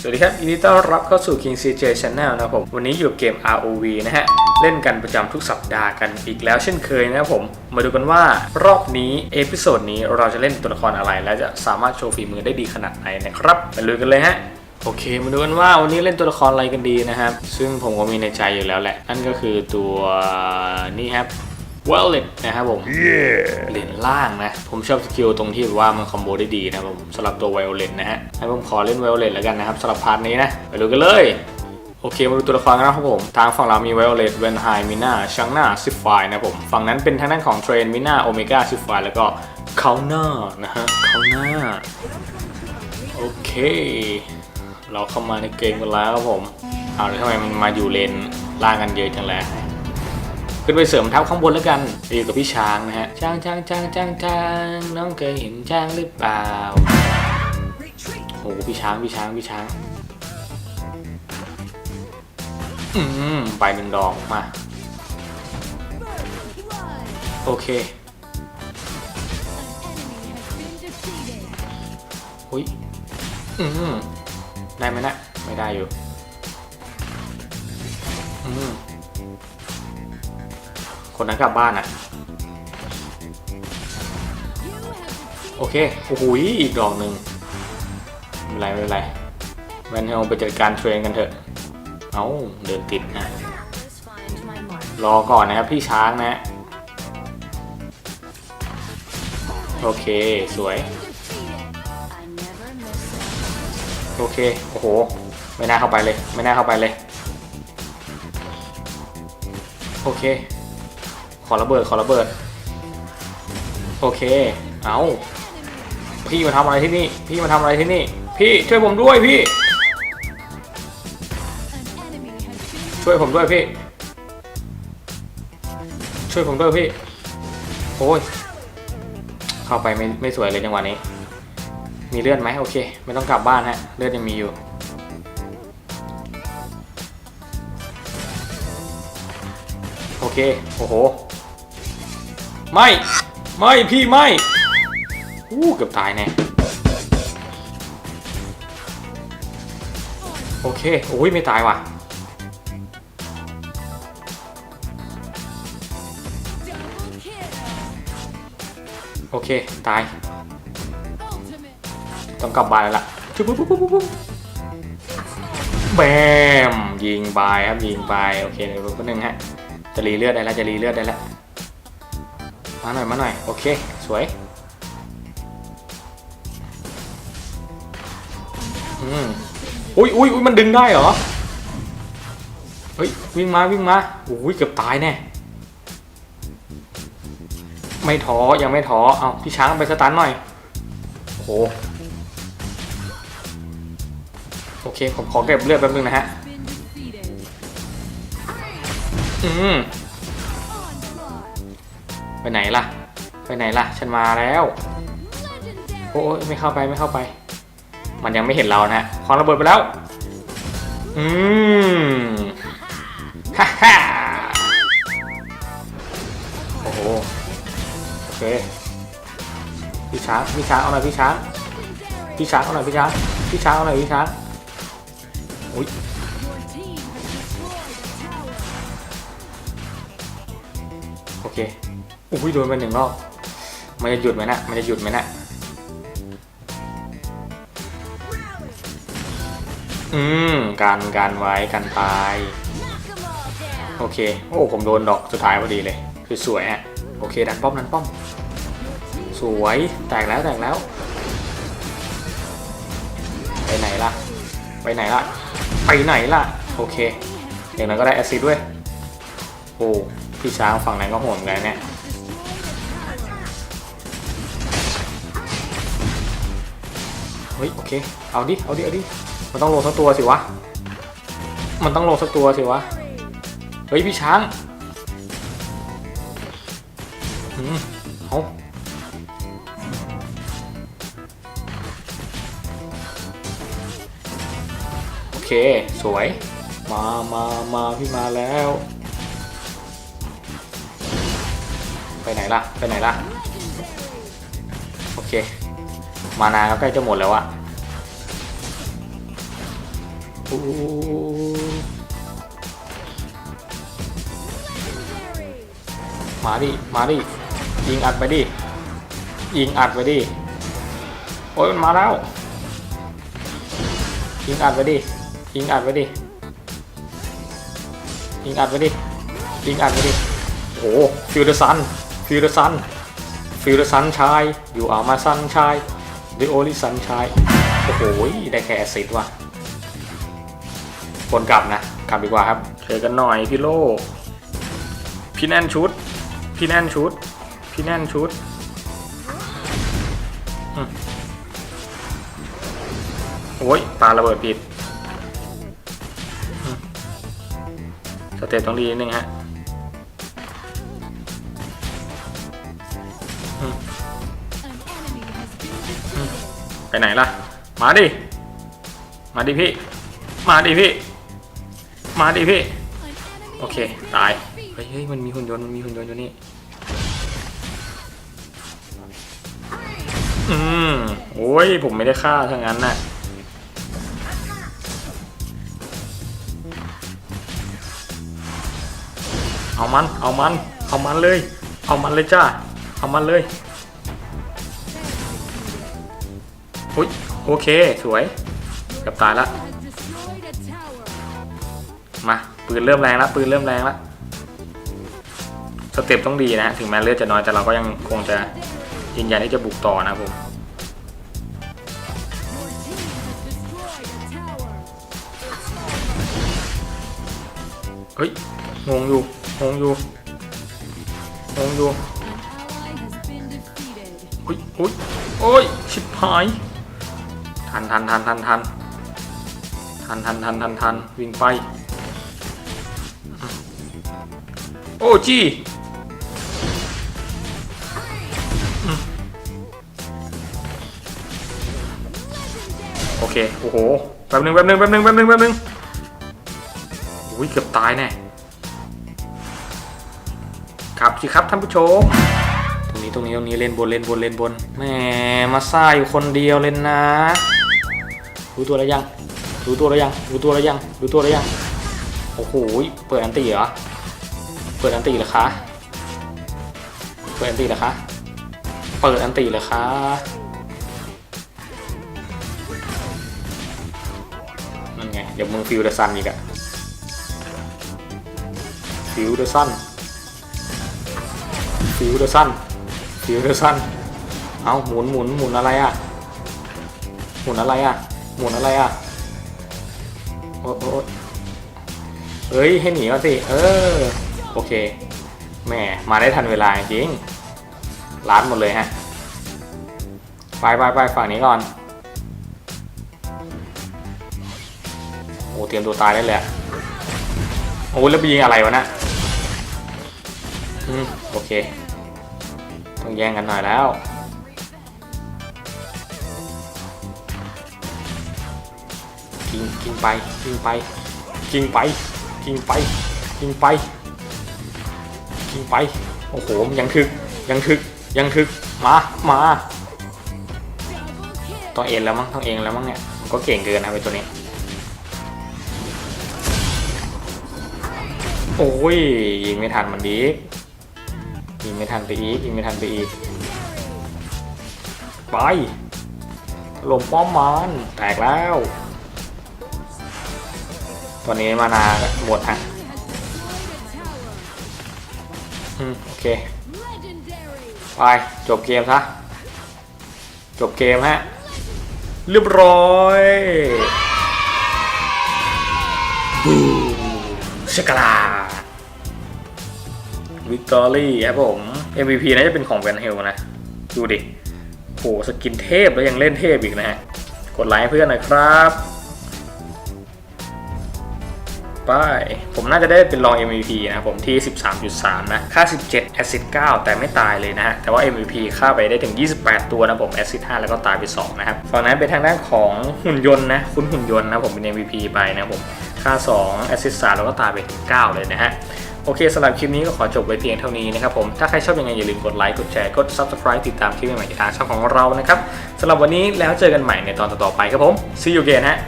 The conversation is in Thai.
สวัสดีครับยินดีต้อนรับเข้าสู่ King CJ Channel นะผมวันนี้อยู่เกม ROV นะฮะ เล่นกันประจำทุกสัปดาห์กันอีกแล้วเช่นเคยนะครับผม มาดูกันว่ารอบนี้ เอพิโซดนี้เราจะเล่นตัวละครอะไร และจะสามารถโชว์ฝีมือได้ดีขนาดไหนนะครับไปลุยกันเลยฮะโอเคมาดูกันว่าวันนี้เล่นตัวละครอะไรกันดีนะครับ ซึ่งผมก็มีในใจอยู่แล้วแหละ นั่นก็คือตัวนี่ครับ w e l l e t นะครับผมเหรียญล่างนะ ผมชอบสกิลตรงที่แบบว่ามันคอมโบได้ดีนะครับผมสำหรับตัวไวโอเลนนะฮะ ให้ผมขอเล่นไวโอเลนแล้วกันนะครับสำหรับพาร์ทนี้นะ ไปดูกันเลยโอเคมาดูตัวละครกันนะครับผม ทางฝั่งเรามีไวโอเลตเวนไฮมิน่าชังนาซิฟไฟนะครับผม ฝั่งนั้นเป็นทางด้านของเทรนมิน่าโอเมก้าซิฟไฟแล้วก็เคาน่านะฮะเคาน่าโอเค เราเข้ามาในเกมกันแล้วครับผม เอาแล้วทำไมมันมาอยู่เลนล่างกันเยอะจังเลย ขึ้นไปเสริมทัพข้างบนแล้วกันไปอยู่กับพี่ช้างนะฮะช้างช้างช้างช้างช้างน้องเคยเห็นช้างหรือเปล่าโอ้โหพี่ช้างพี่ช้างพี่ช้างอืมไปหนึ่งดอกมา โอเคอุ้ยอืมได้ไหมนะไม่ได้อยู่อืม คนนั้นกลับบ้านอะโอเค โอ้โหอีกดอกหนึ่งไม่เป็นไรไม่เป็นไรแวนเราไปจัดการเทรนกันเถอะ เอาเดินติดนะ รอก่อนนะครับพี่ช้างนะ โอเค สวย โอเค โอ้โห ไม่น่าเข้าไปเลย ไม่น่าเข้าไปเลย โอเค ขอระเบิดขอระเบิด โอเค เอาพี่มาทำอะไรที่นี่ พี่มาทำอะไรที่นี่ พี่ช่วยผมด้วยพี่ ช่วยผมด้วยพี่ ช่วยผมด้วยพี่ โอ้ย เข้าไปไม่ไม่สวยเลยจังหวะนี้ มีเลือดไหมโอเค ไม่ต้องกลับบ้านฮะ เลือดยังมีอยู่โอเค โอ้โห ไม่ ไม่พี่ไม่อู้เกือบตายแน่โอเคโอ้ยไม่ตายว่ะโอเค ตาย ต้องกลับบ้านแล้วล่ะชุบปุ๊บปุ๊บปุ๊บแบมยิงไปครับยิงไป โอเคเดี๋ยวรูปนึงฮะ จะรีเลือดได้แล้วจะรีเลือดได้แล้ว มาหน่อยมาหน่อยโอเค สวยอืมอุ้ยอุ้ยอุ้ยมันดึงได้เหรอเฮ้ยวิ่งมาวิ่งมาอุ้ยเกือบตายแน่ไม่ท้อยังไม่ท้อเอาพี่ช้างไปสตาร์ทหน่อยโอ้โหโอเคผมขอเก็บเลือดแป๊บนึงนะฮะอืม ไปไหนล่ะ ไปไหนล่ะ ฉันมาแล้วโอ้ยไม่เข้าไปไม่เข้าไป มันยังไม่เห็นเรานะฮะควางระเบิดไปแล้ว อืมฮ่าฮ่าโอ้โหโอเคพี่ช้างพี่ช้างเอาหน่อยพี่ช้างพี่ช้างเอาหน่อยพี่ช้างพี่ช้างเอาหน่อยพี่ช้างอุ้ยโอเค อุ้ยโดนไปหนึ่งรอบ มันจะหยุดไหมนะมันจะหยุดไหมนะอืมการการไว้กันตาย โอเค โอ้ผมโดนดอกสุดท้ายพอดีเลย คือสวยฮะโอเค ดันป้อมดันป้อม สวยแตกแล้วแตกแล้ว ไปไหนล่ะ ไปไหนล่ะ ไปไหนล่ะ โอเค อย่างนั้นก็ได้แอซิดด้วย โอ้พี่ช้างฝั่งนั้นก็โหดเหมือนกันเนี่ย เฮ้ยโอเค เอาดิ เอาดิ เอาดิ มันต้องลงสักตัวสิวะ มันต้องลงสักตัวสิวะ เฮ้ยพี่ช้างอืมเอาโอเค สวย มามามาพี่มาแล้ว ไปไหนล่ะ ไปไหนล่ะ มานาก็ใกล้จะหมดแล้วอะโอ้มาดิ มาดิ ยิงอัดไปดิ ยิงอัดไปดิ โอ้ยมันมาแล้ว ยิงอัดไปดิ ยิงอัดไปดิ ยิงอัดไปดิ ยิงอัดไปดิ โอ้ฟิวเดอร์ซัน ฟิวเดอร์ซัน ฟิวเดอร์ซันชาย อยู่อามาซันชาย ดิโอลิซันชายโอ้โหได้แค่แอสซิดว่ะคนกลับนะ กลับดีกว่าครับเจอกันหน่อยพี่โลพี่แน่นชุด พี่แน่นชุด พี่แน่นชุด โอ้ยปาระเบิดผิด สเตตต้องดีนิดนึงฮะ ไปไหนล่ะ มาดิ มาดิพี่ มาดิพี่ มาดิพี่ โอเค ตาย เฮ้ยเฮ้ยมันมีหุ่นยนต์ มันมีหุ่นยนต์อยู่นี่ อืม โอ้ย ผมไม่ได้ฆ่าทั้งนั้นน่ะ เอามัน เอามัน เอามันเลย เอามันเลยจ้า เอามันเลย อุ้ยโอเคสวยเกือบตายละมาปืนเริ่มแรงแล้วปืนเริ่มแรงแล้วสเต็ปต้องดีนะถึงแม้เลือดจะน้อยแต่เราก็ยังคงจะยืนยันที่จะบุกต่อนะผมเฮ้ยงงอยู่งงอยู่งงอยู่อุ้ยอุ้ยโอ้ยชิบหาย ทันทันทันทันทันทันทันทันทันทันวิ่งไป โอ้จีอืมโอเค โอ้โห แป๊บหนึง แป๊บหนึง แป๊บหนึง แป๊บหนึง แป๊บหนึงอุ้ย เกือบตายแน่ ครับสิครับท่านผู้ชม ตรงนี้ ตรงนี้ ตรงนี้ เล่นบน เล่นบน เล่นบน แหม มาซ่าอยู่คนเดียวเล่นนะ รู้ตัวแล้วยัง รู้ตัวแล้วยัง รู้ตัวแล้วยัง รู้ตัวแล้วยัง โอ้โห เปิดอันตีเหรอ เปิดอันตีเหรอคะ เปิดอันตีเหรอคะ เปิดอันตีเหรอคะ นั่นไง เดี๋ยวมึงฟิวเดอร์ซันอีกอะฟิวเดอร์ซันฟิวเดอร์ซันฟิวเดอร์ซันเอาหมุนหมุนหมุนอะไรอะหมุนอะไรอะ หมุนอะไรอะ โอ้โอ้เอ้ย ให้หนีมาสิ เออ โอเค แหม่มาได้ทันเวลาจริงล้านหมดเลยฮะ ไปไปไปฝั่งนี้ก่อน โอ้เตรียมตัวตายได้เลยโอ้แล้วไปยิงอะไรวะนะอืม โอเค ต้องแย่งกันหน่อยแล้ว กินกินไปกินไปกินไปกินไปกินไปกินไปโอ้โหมันยังถึกยังถึกยังถึกมามาต้องเอ็นแล้วมั้งต้องเอ็นแล้วมั้งเนี่ยมันก็เก่งเกินนะไอ้ตัวนี้โอ้ยยิงไม่ทันมันดียิงไม่ทันไปอีกยิงไม่ทันไปอีกไปลมป้อมมันแตกแล้ว ตอนนี้มานาหมดฮะอืมโอเค ไป จบเกมซะ จบเกมฮะ เรียบร้อยบูชกลาวิกตอรี่ครับผม MVP น่าจะเป็นของแวนเฮลนะ ดูดิโหสกินเทพแล้วยังเล่นเทพอีกนะฮะ กดไลค์เพื่อนหน่อยครับ ไป ผมน่าจะได้เป็นรอง MVP นะผมที่ 13.3 นะค่า 17 แอสซิด9แต่ไม่ตายเลยนะฮะ แต่ว่า MVP ค่าไปได้ถึง 28 ตัวนะผมแอสซิด5แล้วก็ตายไป 2 นะครับฝั่งนั้นเป็นทางด้านของหุ่นยนต์นะคุณหุ่นยนต์นะผมเป็น MVP ไปนะผมค่า 2 แอสซิด3แล้วก็ตายไปถึง9เลยนะฮะโอเคสำหรับคลิปนี้ก็ขอจบไว้เพียงเท่านี้นะครับผม ถ้าใครชอบยังไงอย่าลืมกดไลค์ กดแชร์ กด subscribe ติดตามคลิปใหม่ๆทางช่องของเรานะครับสำหรับวันนี้แล้วเจอกันใหม่ในตอนต่อๆไปครับผม see you again ฮะ